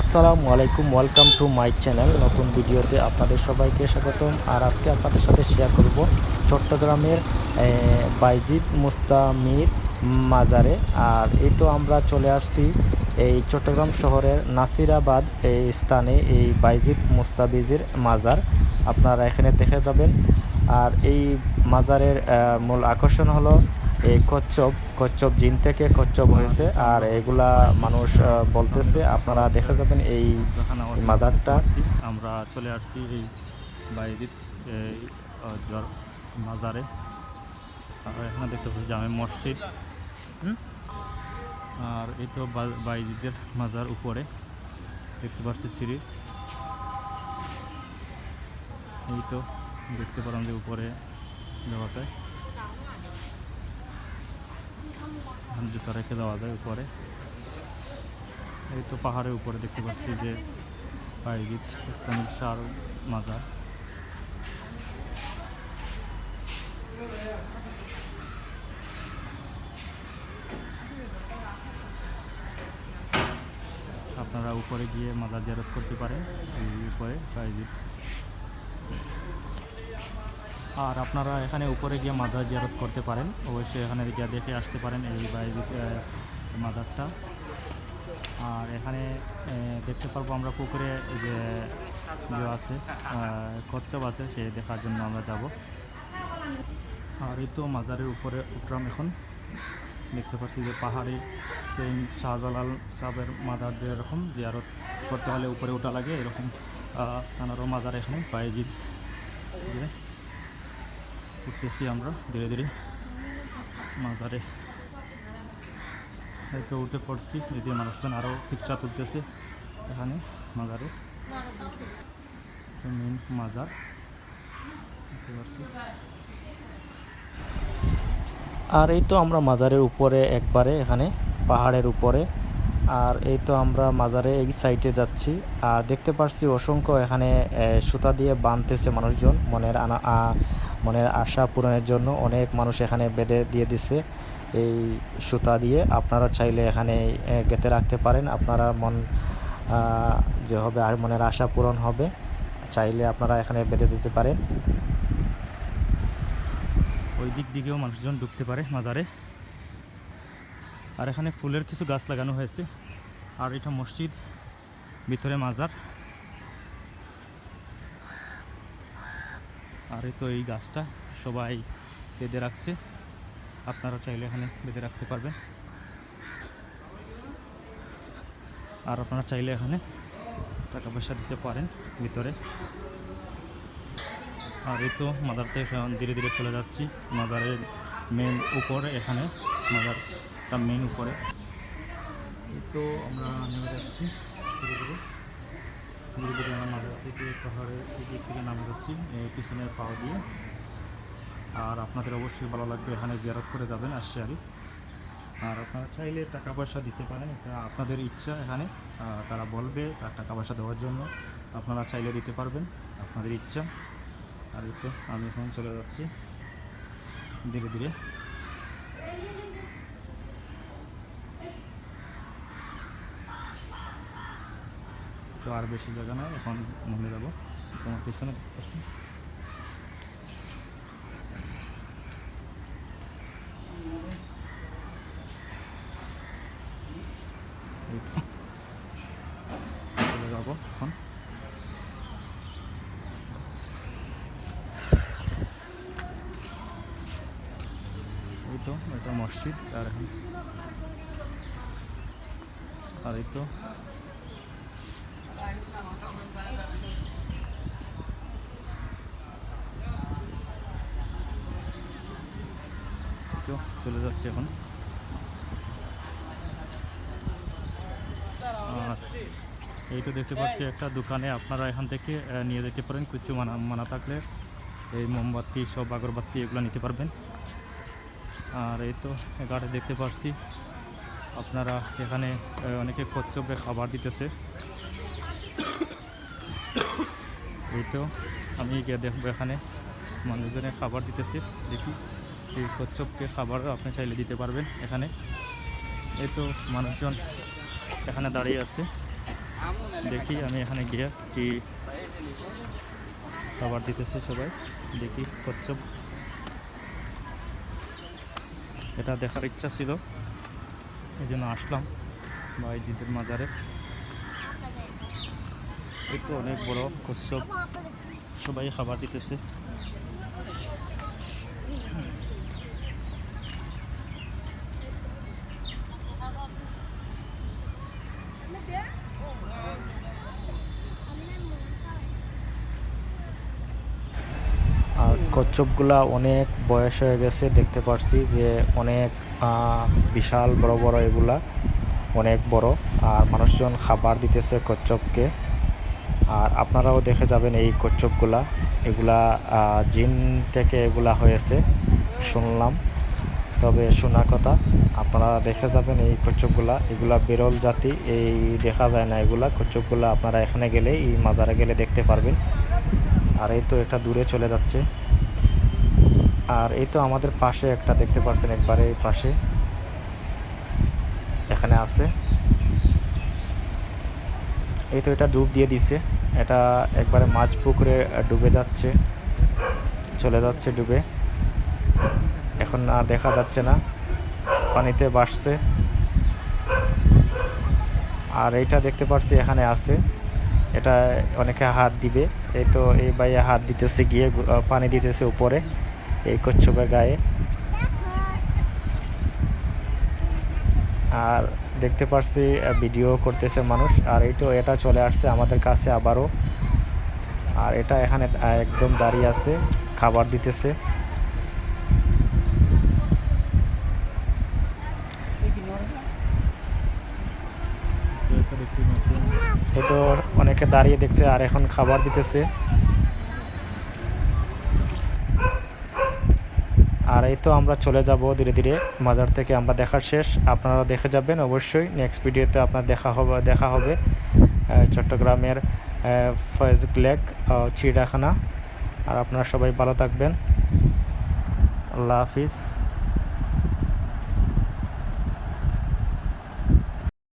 আসসালামু আলাইকুম welcome to my channel নতুন ভিডিওতে আপনাদের সবাইকে স্বাগতম। আর আজকে আপনাদের সাথে শেয়ার করব চট্টগ্রামের বাইজিদ মুস্তামির মাজারে। আর এই তো আমরা চলে আসছি এই চট্টগ্রাম শহরের নাসিরাবাদ এই স্থানে এই বাইজিদ মুস্তাবিজির মাজার। আপনারা এখানে দেখে যাবেন। আর এই মাজারের মূল আকর্ষণ হলো এই কচ্ছপ কচ্ছপ জিন থেকে কচ্ছপ হয়েছে। আর এগুলা মানুষ বলতেছে আপনারা দেখে যাবেন এই মাজারটা। আমরা চলে আসছি এই যার মাজারে। আর এখানে দেখতে পাচ্ছি জামে মসজিদ? আর এই তো বাইজিদের মাজার উপরে দেখতে পাচ্ছি সিঁড়ি। এই তো দেখতে পারেন যে উপরে এখানে জুতা রেখে দেওয়া যায় উপরে। এই তো পাহাড়ের উপরে দেখতে পাচ্ছি যে বাইজিৎ ইসলামিক সার মাজার। আপনারা উপরে গিয়ে মাজার জিয়ারত করতে পারেন, এই উপরে বাইজিৎ আর আপনারা এখানে উপরে গিয়ে মাজার জিয়ারত করতে পারেন। অবশ্যই এখানে গিয়ে দেখে আসতে পারেন এই বাইজিৎ আহ, মাজারটা আর এখানে দেখতে পারব আমরা পুকুরে যে যে আছে কচ্ছপ আছে সে দেখার জন্য আমরা যাব। আর এই তো মাজারের উপরে উঠলাম এখন। দেখতে পাচ্ছি যে পাহাড়ি সেই শাহজালাল সাহেবের মাজার যেরকম জিয়ারত করতে হলে উপরে ওঠা লাগে এরকম তানারও মাজার এখানে বাইজিদ যে উঠতেছি আমরা, ধীরে ধীরে। মাজারে এই তো উঠে পড়ছি, এদিকে মানুষজন আরও পিকচার তুলতেছে এখানে মাজারে মেন মাজার দেখতে পাচ্ছি। আর এই তো আমরা মাজারের উপরে একবারে, এখানে পাহাড়ের উপরে। আর এই তো আমরা মাজারে এই সাইডে যাচ্ছি। আর দেখতে পারছি অসংখ্য এখানে সুতা দিয়ে বাঁধতেছে মানুষজন, মনের আনা মনের আশা পূরণের জন্য অনেক মানুষ এখানে বেঁধে দিয়ে দিচ্ছে এই সুতা দিয়ে আপনারা চাইলে এখানে গেঁথে রাখতে পারেন। আপনারা মন যে হবে আর মনের আশা পূরণ হবে, চাইলে আপনারা এখানে বেঁধে দিতে পারেন। ওই দিক দিকেও মানুষজন ঢুকতে পারে মাজারে। আর এখানে ফুলের কিছু গাছ লাগানো হয়েছে। আর এটা মসজিদ, ভিতরে মাজার। আর তো এই গাছটা সবাই বেঁধে রাখছে। আপনারা চাইলে এখানে বেঁধে রাখতে পারবেন। আর আপনারা চাইলে এখানে টাকা পয়সা দিতে পারেন ভিতরে। আর এই তো মাদার এখন ধীরে ধীরে চলে যাচ্ছি। মাদারের মেন উপরে এখানে, মাদারটা মেন উপরে। তো আমরা নেমে যাচ্ছি ধীরে ধীরে। ধীরে ধীরে আমরা থেকে পাহাড়ের দিক থেকে নামে যাচ্ছি পিছনের পাও দিয়ে। আর আপনাদের অবশ্যই ভালো লাগবে এখানে জিয়ারত করে যাবেন আশিয়ারি আর আপনারা চাইলে টাকা পয়সা দিতে পারেন আপনাদের ইচ্ছা এখানে। তারা বলবে তার টাকা পয়সা দেওয়ার জন্য, আপনারা চাইলে দিতে পারবেন, আপনাদের ইচ্ছা। আর তো আমি এখন চলে যাচ্ছি, ধীরে ধীরে। তো আর বেশি জায়গা নয়, এখন মনে যাব। তোমার পিছনে এখন। এটা মসজিদ আর এই তো চলে যাচ্ছে এখন। এই তো দেখতে পাচ্ছি একটা দোকানে আপনারা এখান থেকে নিয়ে যেতে পারেন কিছু মানা মানা থাকলে। এই মোমবাতি, সব আগরবাতি এগুলো নিতে পারবেন। আর এই তো গাড়ি দেখতে পাচ্ছি, আপনারা এখানে অনেকে কচ্ছপে খাবার দিতেছে। এই তো আমি গিয়ে দেখব এখানে। মানুষজনে খাবার দিতেছে, দেখি এই কচ্ছপকে খাবার আপনি চাইলে দিতে পারবেন এখানে। এই তো মানুষজন এখানে দাঁড়িয়ে আছে। দেখি আমি এখানে গিয়ে কি খাবার দিতেছে সবাই। দেখি কচ্ছপ। এটা দেখার ইচ্ছা ছিল এই জন্য আসলাম বাইজিদের মাজারে। তো অনেক বড়, কচ্ছপ। সবাই খাবার দিতেছে। আর কচ্ছপগুলা অনেক বয়স হয়ে গেছে, দেখতে পারছি যে অনেক বিশাল, বড় বড় এগুলা অনেক বড়। আর মানুষজন খাবার দিতেছে কচ্ছপকে। আর আপনারাও দেখে যাবেন এই কচ্ছপগুলা। এগুলা জিন থেকে এগুলা হয়েছে, শুনলাম। তবে শোনা কথা, আপনারা দেখে যাবেন এই কচ্ছপগুলা। এগুলা বিরল জাতি, এই দেখা যায় না এগুলা। কচ্ছপগুলা আপনারা এখানে গেলে, এই মাজারে গেলে দেখতে পারবেন। আর এই তো এটা দূরে চলে যাচ্ছে। আর এই তো আমাদের পাশে একটা, দেখতে পাচ্ছেন একবারে এই পাশে। এখানে আছে। এই তো এটা ডুব দিয়ে দিছে। এটা একবারে মাছ পুকুরে ডুবে যাচ্ছে। চলে যাচ্ছে ডুবে। এখন আর দেখা যাচ্ছে না। পানিতে ভাসছে। আর এইটা দেখতে পাচ্ছি এখানে আছে। এটা অনেকে হাত দিবে। এই তো এই ভাইয়া হাত দিতেছে গিয়ে পানি দিতেছে উপরে, এই কচ্ছপের গায়ে। আর দেখতে পারছি ভিডিও করতেছে মানুষ। আর এই তো এটা চলে আসছে আমাদের কাছে আবারও। আর এটা এখানে একদম দাঁড়িয়ে আছে খাবার দিতেছে। এই তো অনেকে দাঁড়িয়ে দেখছে আর এখন খাবার দিতেছে। আর এই তো আমরা চলে যাব ধীরে ধীরে। মাজার থেকে আমরা দেখার শেষ। আপনারা দেখে যাবেন অবশ্যই। নেক্সট ভিডিওতে আপনার দেখা হবে দেখা হবে চট্টগ্রামের ফয়েজ লেক চিড়াখানা চিড়িয়াখানা। আর আপনারা সবাই ভালো থাকবেন। আল্লাহ হাফিজ।